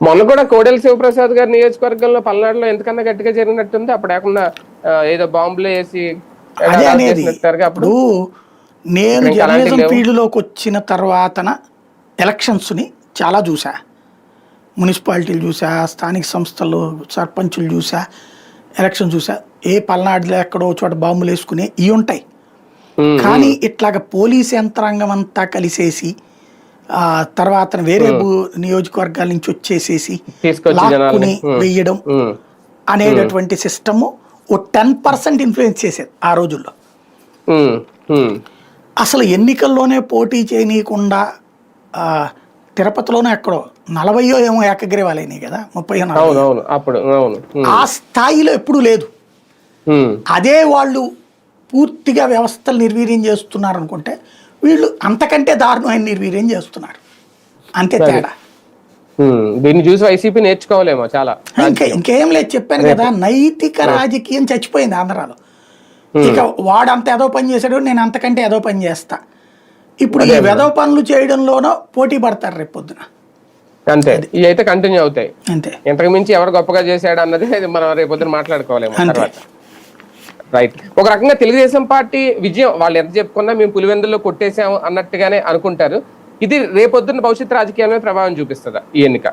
మొన్న కూడా కోడెల శివప్రసాద్ గారి నియోజకవర్గంలో పల్నాడులో ఎంతకన్నా గట్టిగా జరిగినట్టుంది అప్పుడు ఏకుండా ఆ, ఏదో బాంబులు వేసి అదే అనేది అప్పుడు నేను జర్నలిజం. ఫీల్డ్లోకి వచ్చిన తర్వాతన ఎలక్షన్స్ని చాలా చూసా మున్సిపాలిటీలు చూసా స్థానిక సంస్థలు సర్పంచులు చూసా ఎలక్షన్ చూసా ఏ పల్నాడులో ఎక్కడో చోట బాంబులు వేసుకునే ఇవి ఉంటాయి. కానీ ఇట్లాగ పోలీస్ యంత్రాంగం అంతా కలిసేసి తర్వాత వేరే నియోజకవర్గాల నుంచి వచ్చేసేసి లాక్కుని ఉమ్, అనేటటువంటి సిస్టము ఓ టెన్ పర్సెంట్ ఇన్ఫ్లుయెన్స్ చేసేది ఆ రోజుల్లో. అసలు ఎన్నికల్లోనే పోటీ చేయనీయకుండా తిరుపతిలోనే ఎక్కడో నలభయో ఏమో ఏకగ్రీవాలైనాయి కదా ముప్పై అప్పుడు ఆ స్థాయిలో ఎప్పుడూ లేదు. అదే వాళ్ళు పూర్తిగా వ్యవస్థలు నిర్వీర్యం చేస్తున్నారు అనుకుంటే వీళ్ళు అంతకంటే దారుణమైన నిర్వీర్యం చేస్తున్నారు. అంతే తేడా. దీన్ని చూసి వైసీపీ నేర్చుకోవాలేమో చాలా. ఇంకా ఇంకేం లేదు చెప్పాను కదా నైతిక రాజకీయం చచ్చిపోయింది ఆంధ్రాలో. ఇక వాడు అంత ఏదో పని చేశాడు నేను అంతకంటే ఏదో పని చేస్తా. ఇప్పుడు ఈ వెదో పనులు చేయడంలోనో పోటీ పడతారు రేపు పొద్దున. అంతే. ఇవి అయితే కంటిన్యూ అవుతాయి. అంతే. ఇంతకు మించి ఎవరు గొప్పగా చేశాడు అన్నది మనం రేపు పొద్దున మాట్లాడుకోవాలేమో అంతే. తర్వాత. రైట్ ఒక రకంగా తెలుగుదేశం పార్టీ విజయం వాళ్ళు ఎంత చెప్పుకున్నా మేము పులివెందుల్లో కొట్టేసాము అన్నట్టుగానే అనుకుంటారు. ఇది రేపొద్దున భవిష్యత్ రాజకీయాల ప్రభావం చూపిస్తుందా ఈ ఎన్నిక?